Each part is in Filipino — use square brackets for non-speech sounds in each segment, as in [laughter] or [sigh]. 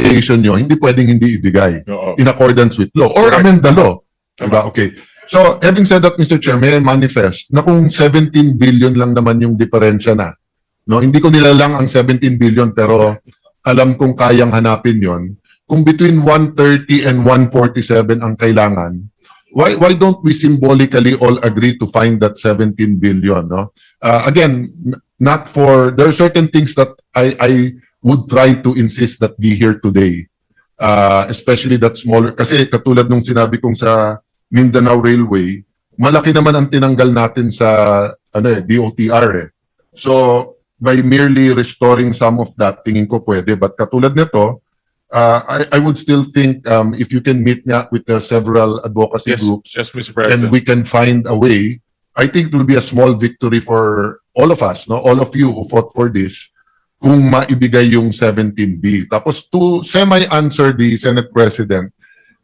application nyo, hindi pwedeng hindi ibigay Oo. in accordance with law or Correct. amend the law. Diba? Okay. So, having said that, Mr. Chair, may I manifest na kung 17 billion lang naman yung diferensya na, no? Hindi ko nilalang ang 17 billion pero alam kong kayang hanapin yon. Kung between 130 and 147 ang kailangan, why why don't we symbolically all agree to find that 17 billion, no? Uh, again, n- not for there are certain things that I I would try to insist that be here today. Uh, especially that smaller kasi katulad nung sinabi kong sa Mindanao Railway, malaki naman ang tinanggal natin sa ano eh, DOTR eh. So by merely restoring some of that, tingin ko pwede. But katulad nito, uh, I, I would still think um, if you can meet nga with the several advocacy Yes, groups yes, Mr. and we can find a way, I think it will be a small victory for all of us, no? all of you who fought for this, kung maibigay yung 17B. Tapos to semi-answer the Senate President,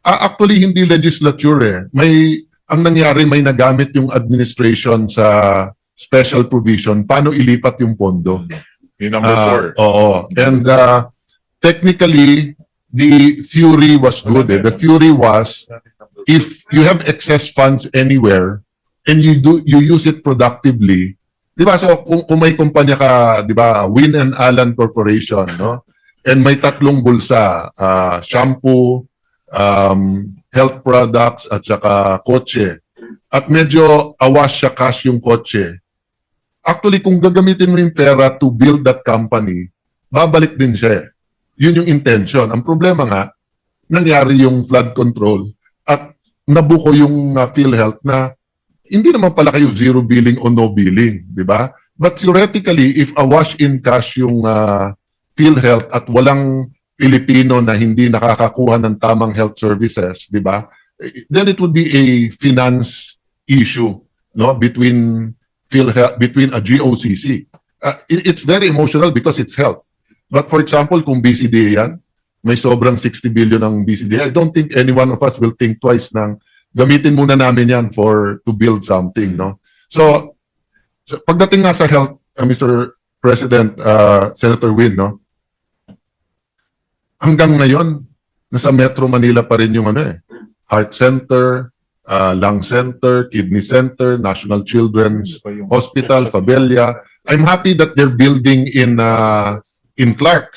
ah, actually hindi legislature eh. May, ang nangyari may nagamit yung administration sa special provision, paano ilipat yung pondo. Yung number Ah, four. Oo. And uh, technically, the theory was good. Eh. The theory was, if you have excess funds anywhere and you do you use it productively, 'di ba? So kung, kung may kumpanya ka, 'di ba, Win and Allen Corporation, no? And may tatlong bulsa, ah, shampoo, um, health products at saka kotse. At medyo awas siya cash yung kotse. Actually, kung gagamitin mo yung pera to build that company, babalik din siya. eh. Yun yung intention. Ang problema nga, nangyari yung flood control at nabuko yung uh, PhilHealth na hindi naman pala kayo zero billing o no billing, di ba? But theoretically, if a wash in cash yung uh, PhilHealth at walang Pilipino na hindi nakakakuha ng tamang health services, di ba? Then it would be a finance issue, no, between PhilHealth, between a GOCC. Uh, it- it's very emotional because it's health. But for example, kung BCDA yan, may sobrang 60 billion ang BCDA, I don't think any one of us will think twice ng gamitin muna namin yan for to build something, no? So, so pagdating nga sa health, uh, Mr. President, uh, Senator Win, no? Hanggang ngayon, nasa Metro Manila pa rin yung ano eh, heart center, uh, lung center, kidney center, National Children's Hospital, Fabella. I'm happy that they're building in uh, in Clark.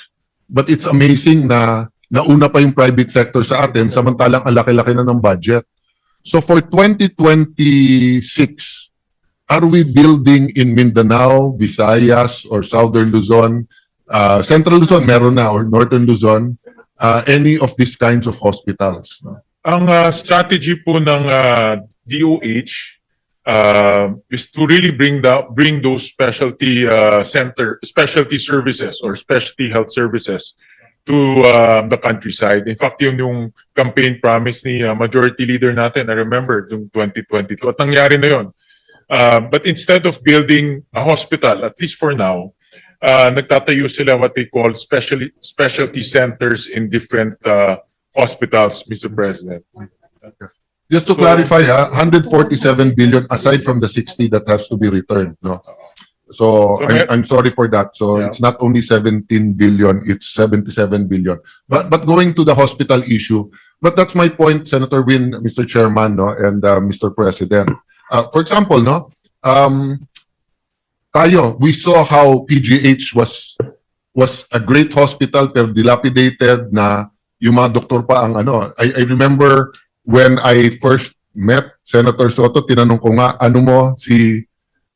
But it's amazing na nauna pa yung private sector sa atin samantalang ang laki-laki na ng budget. So for 2026, are we building in Mindanao, Visayas, or Southern Luzon, uh, Central Luzon, meron na, or Northern Luzon, uh, any of these kinds of hospitals? Ang ah, strategy po ng ah, DOH ah, is to really bring the bring those specialty ah, center specialty services or specialty health services to ah, the countryside. In fact, yun yung campaign promise ni ah, majority leader natin. I remember yung 2022 at nangyari na yun. Ah, but instead of building a hospital, at least for now, ah, nagtatayo sila what they call specialty specialty centers in different ah, hospitals, Mr. President. Just to So- clarify, ha, 147 billion aside from the 60 that has to be returned, no? So, So I'm, may- I'm sorry for that. So Yeah. it's not only 17 billion, it's 77 billion. But, but going to the hospital issue, but that's my point, Senator Win, Mr. Chairman, no, and uh, Mr. President. Uh, for example, no, um, tayo, we saw how PGH was was a great hospital pero dilapidated na yung mga doktor pa ang ano. I, I remember when I first met Senator Soto, tinanong ko nga, ano mo si,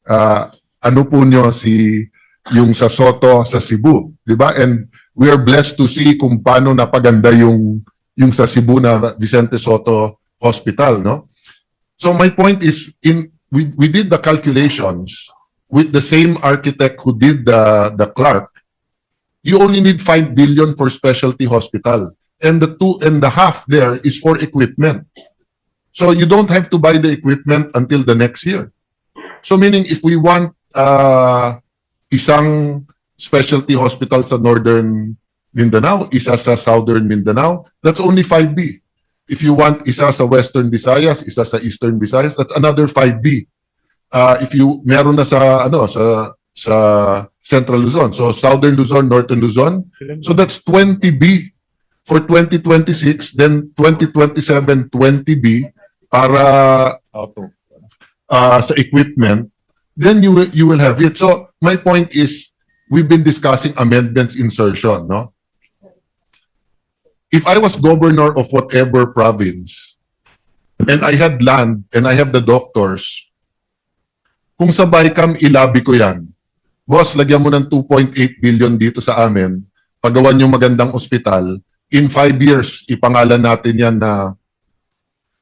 ah, ano po nyo si, yung sa Soto sa Cebu, di ba? And we are blessed to see kung paano napaganda yung, yung sa Cebu na Vicente Soto Hospital, no? So my point is, in, we, we did the calculations with the same architect who did the, the Clark, you only need 5 billion for specialty hospital and the two and a half there is for equipment. So you don't have to buy the equipment until the next year. So meaning if we want uh, isang specialty hospital sa northern Mindanao, isa sa southern Mindanao, that's only 5B. If you want isa sa western Visayas, isa sa eastern Visayas, that's another 5B. Uh, if you meron na sa ano sa sa Central Luzon, so southern Luzon, northern Luzon, so that's 20B for 2026, then 2027, 20B para uh, sa equipment, then you will, you will have it. So my point is, we've been discussing amendments insertion, no? If I was governor of whatever province, and I had land, and I have the doctors, kung sabay kam ilabi ko yan, boss, lagyan mo ng 2.8 billion dito sa amin, pagawan yung magandang ospital, in five years, ipangalan natin yan na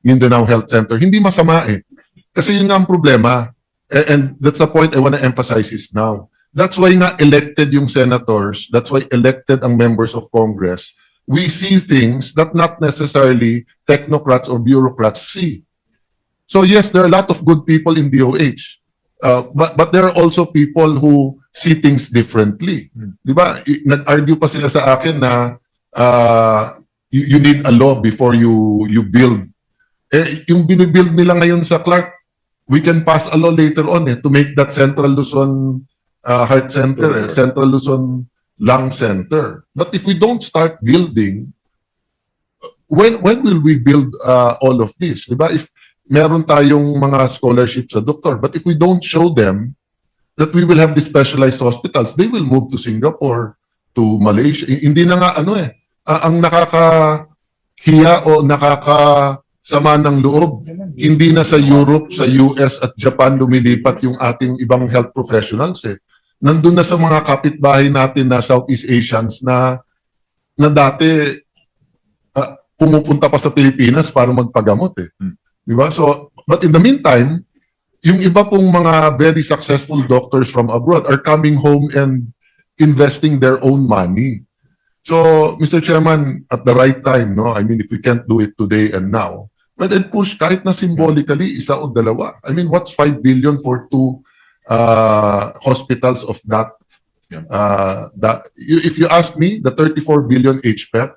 Mindanao Health Center. Hindi masama eh. Kasi yun nga ang problema. A- And that's the point I want to emphasize is now. That's why nga elected yung senators, that's why elected ang members of Congress. We see things that not necessarily technocrats or bureaucrats see. So yes, there are a lot of good people in DOH. Uh, but but there are also people who see things differently. Hmm. 'Di ba? Nag-argue pa sila sa akin na uh, you, you need a law before you you build eh, yung binibuild nila ngayon sa Clark, we can pass a law later on eh, to make that Central Luzon uh, Heart Center, eh, Central Luzon Lung Center. But if we don't start building, when when will we build uh, all of this? Diba? If meron tayong mga scholarships sa doktor, but if we don't show them that we will have these specialized hospitals, they will move to Singapore, to Malaysia. Hindi na nga ano eh, ah, ang nakakahiya o nakaka sama ng loob. Hindi na sa Europe, sa US at Japan lumilipat yung ating ibang health professionals eh. Nandun na sa mga kapitbahay natin na Southeast Asians na na dati ah, pumupunta pa sa Pilipinas para magpagamot eh. Hmm. Di ba? So, but in the meantime, yung iba pong mga very successful doctors from abroad are coming home and investing their own money. So, Mr. Chairman, at the right time, no? I mean, if we can't do it today and now, but then push kahit na symbolically, isa o dalawa. I mean, what's 5 billion for two uh, hospitals of that? Uh, that you- if you ask me, the 34 billion HPEP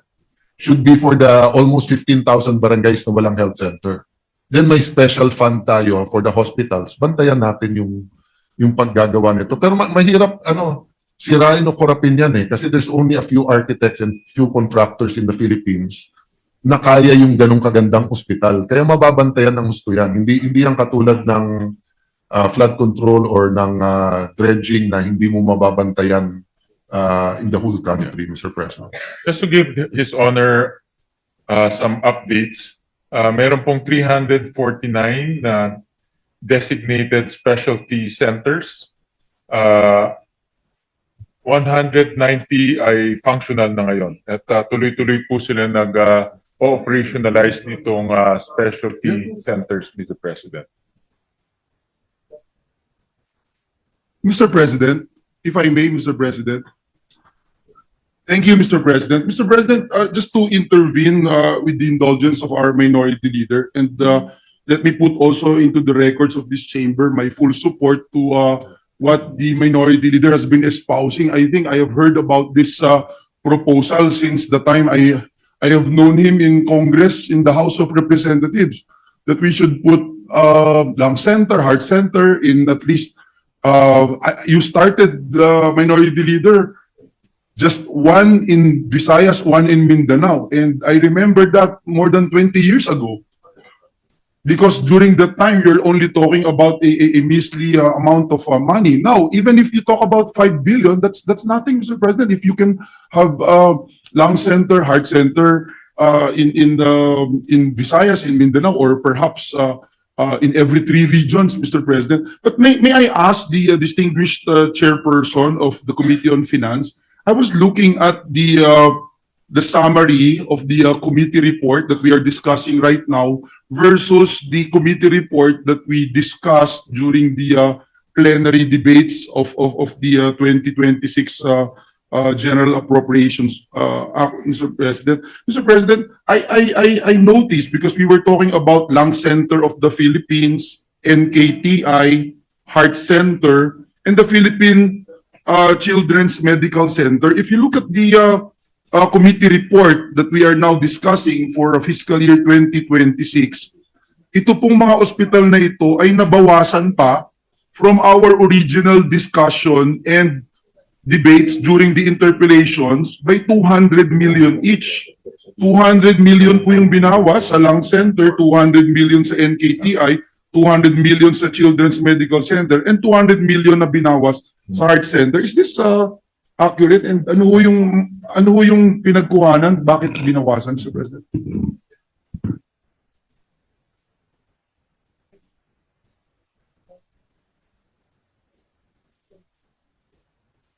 should be for the almost 15,000 barangays na walang health center. Then may special fund tayo for the hospitals. Bantayan natin yung yung paggagawa nito. Pero ma- mahirap ano, sirain o korapin yan eh. Kasi there's only a few architects and few contractors in the Philippines na kaya yung ganong kagandang ospital. Kaya mababantayan ng gusto yan. Hindi, hindi yan katulad ng ah, flood control or ng ah, dredging na hindi mo mababantayan ah, in the whole country, Mr. President. Just to give His Honor uh, some updates, uh, meron pong 349 na designated specialty centers. Uh, 190 ay functional na ngayon. At uh, tuloy-tuloy po sila nag-operationalize nitong uh, specialty centers, Mr. President. Mr. President, if I may, Mr. President. Thank you, Mr. President. Mr. President, uh, just to intervene uh, with the indulgence of our minority leader, and uh, let me put also into the records of this chamber my full support to uh, what the minority leader has been espousing. I think I have heard about this uh, proposal since the time I I have known him in Congress in the House of Representatives that we should put uh, lung center, heart center in at least uh, you started the minority leader, just one in Visayas, one in Mindanao. And I remember that more than 20 years ago. Because during that time, you're only talking about a, a, a measly uh, amount of uh, money. Now, even if you talk about 5 billion, that's, that's nothing, Mr. President. If you can have uh, lung center, heart center uh, in, in, the, in Visayas, in Mindanao, or perhaps uh, uh, in every three regions, Mr. President. But may, may I ask the uh, distinguished uh, chairperson of the Committee on Finance? I was looking at the uh, the summary of the uh, committee report that we are discussing right now versus the committee report that we discussed during the uh, plenary debates of of, of the uh, 2026 uh, uh, General Appropriations uh, Act, Mr. President. Mr. President, I, I, I, I noticed because we were talking about Lung Center of the Philippines, NKTI, Heart Center, and the Philippine uh, Children's Medical Center. If you look at the uh, uh, committee report that we are now discussing for fiscal year 2026, ito pong mga ospital na ito ay nabawasan pa from our original discussion and debates during the interpellations by 200 million each. 200 million po yung binawas sa lung center, 200 million sa NKTI, 200 million sa Children's Medical Center, and 200 million na binawas sa heart center. Is this uh, accurate? And ano ho yung, ano ho yung pinagkuhanan? Bakit binawasan, Mr. President?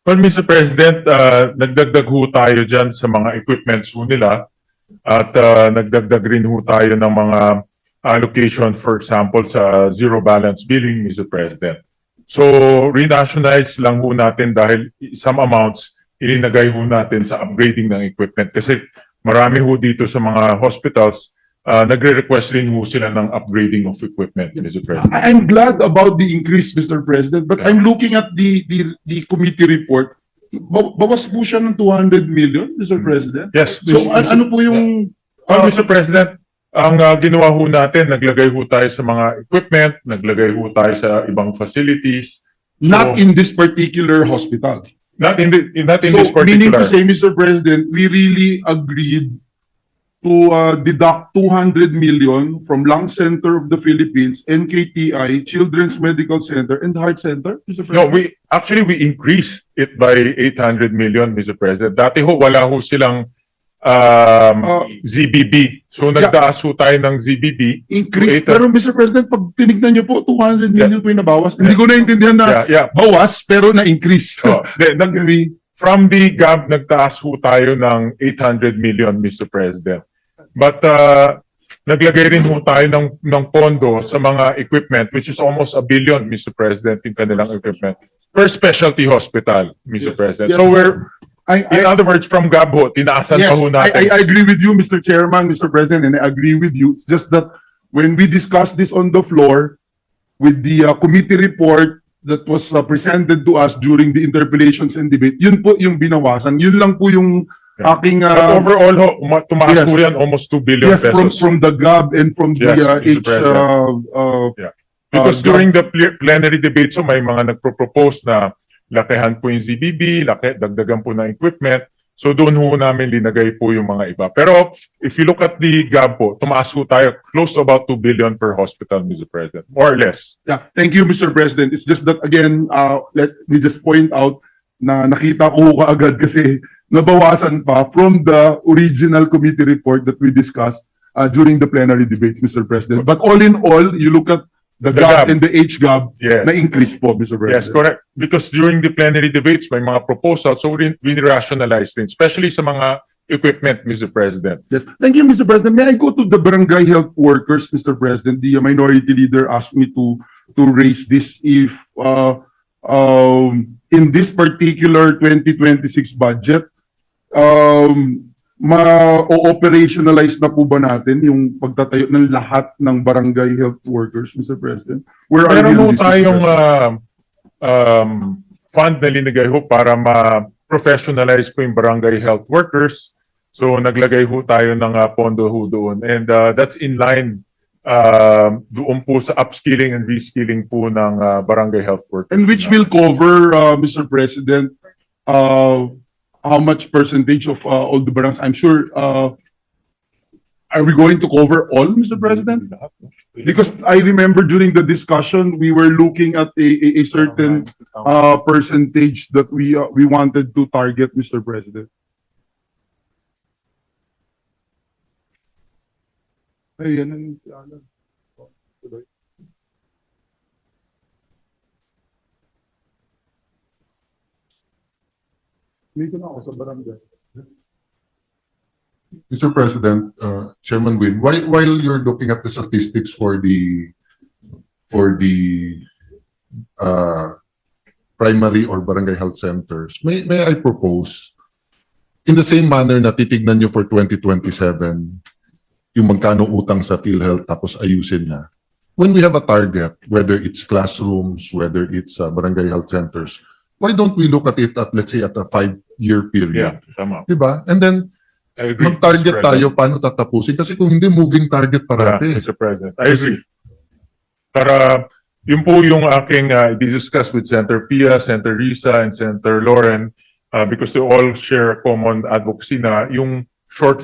Well, Mr. President, uh, nagdagdag ho tayo dyan sa mga equipments ho nila at uh, nagdagdag rin ho tayo ng mga allocation, for example, sa zero balance billing, Mr. President. So, renationalize lang ho natin dahil some amounts ilinagay ho natin sa upgrading ng equipment kasi marami ho dito sa mga hospitals uh, nagre-request rin ho sila ng upgrading of equipment, Mr. President. I- I'm glad about the increase, Mr. President, but I'm looking at the, the, the committee report. Ba- bawas po siya ng 200 million, Mr. President. Yes. So, Mr. an- ano po yung... Well, Mr. President, ang uh, ginawa ho natin, naglagay ho tayo sa mga equipment, naglagay ho tayo sa ibang facilities. So, Not in this particular hospital. not in the, not in So, this meaning particular. to say, Mr. President, we really agreed to uh, deduct 200 million from Lung Center of the Philippines, NKTI, Children's Medical Center, and Heart Center, Mr. No, President? we, actually, we increased it by 800 million, Mr. President. Dati ho, wala ho silang um, Uh, ZBB. So, nagtaas ho tayo ng ZBB. Increase. Pero Mr. President, pag tinignan niyo po, 200 million po yung nabawas. Hindi ko naintindihan na Yeah, yeah. bawas, pero na-increase. Oh, de- nag- [laughs] From the GAB, nagtaas ho tayo ng 800 million, Mr. President. But uh, naglagay rin ho tayo ng, ng pondo sa mga equipment, which is almost a billion, Mr. President, yung kanilang equipment, per specialty hospital, Mr. President. Yes. So we're, I, I, in other words, from GAB ho, tinaasan pa Yes, ho I, natin. I I agree with you, Mr. Chairman, Mr. President, and I agree with you. It's just that when we discussed this on the floor with the uh, committee report that was uh, presented to us during the interpellations and debate, yun po yung binawasan. Yun lang po yung Yeah. aking But uh, overall ho, uma- tumaas Yes. ho yan almost 2 billion yes from pesos. from the GAB and from the Yes, uh, Mr. H President. uh, uh, Because uh, during the pl- plenary debate, so may mga nagpro-propose na lakihan po yung ZBB, laki, dagdagan po ng equipment. So doon ho namin linagay po yung mga iba. Pero if you look at the gap po, tumaas ho tayo close to about 2 billion per hospital, Mr. President. More or less. Yeah, thank you, Mr. President. It's just that again, uh, let me just point out na nakita ko kaagad kasi nabawasan pa from the original committee report that we discussed uh, during the plenary debates, Mr. President. But all in all, you look at the, The gap, gap. and the H gap Yes. na increase po, Mr. President. Yes, correct. Because during the plenary debates, may mga proposals, so we, we rationalize things, especially sa mga equipment, Mr. President. Yes. Thank you, Mr. President. May I go to the barangay health workers, Mr. President? The minority leader asked me to to raise this if uh, um, in this particular 2026 budget, um, ma-operationalize na po ba natin yung pagtatayo ng lahat ng barangay health workers, Mr. President? Where are Meron Mr. tayong uh, um, fund na linagay ho para ma-professionalize po yung barangay health workers. So naglagay ho tayo ng uh, pondo ho doon. And uh, that's in line um, doon po sa upskilling and reskilling po ng uh, barangay health workers. And which will cover, uh, Mr. President, uh, how much percentage of uh, all the barangays? I'm sure, uh, are we going to cover all, Mr. President? Because I remember during the discussion, we were looking at a, a, a certain uh, percentage that we, uh, we wanted to target, Mr. President. Ay, yan ang- Dito na ako sa barangay. Mr. President, uh, Chairman Win, while, while you're looking at the statistics for the, for the, uh, primary or barangay health centers, may, may I propose, in the same manner na titignan nyo for 2027, yung magkano utang sa PhilHealth tapos ayusin na. When we have a target, whether it's classrooms, whether it's uh, barangay health centers, why don't we look at it at, let's say, at a five-year Yeah, period? tama. Diba? And then, mag-target tayo paano tatapusin. Kasi kung hindi moving target Yeah, parati. Mr. President. I agree. Para yun po yung aking uh, discuss with Senator Pia, Senator Risa, and Senator Lauren uh, because they all share a common advocacy na yung shortfall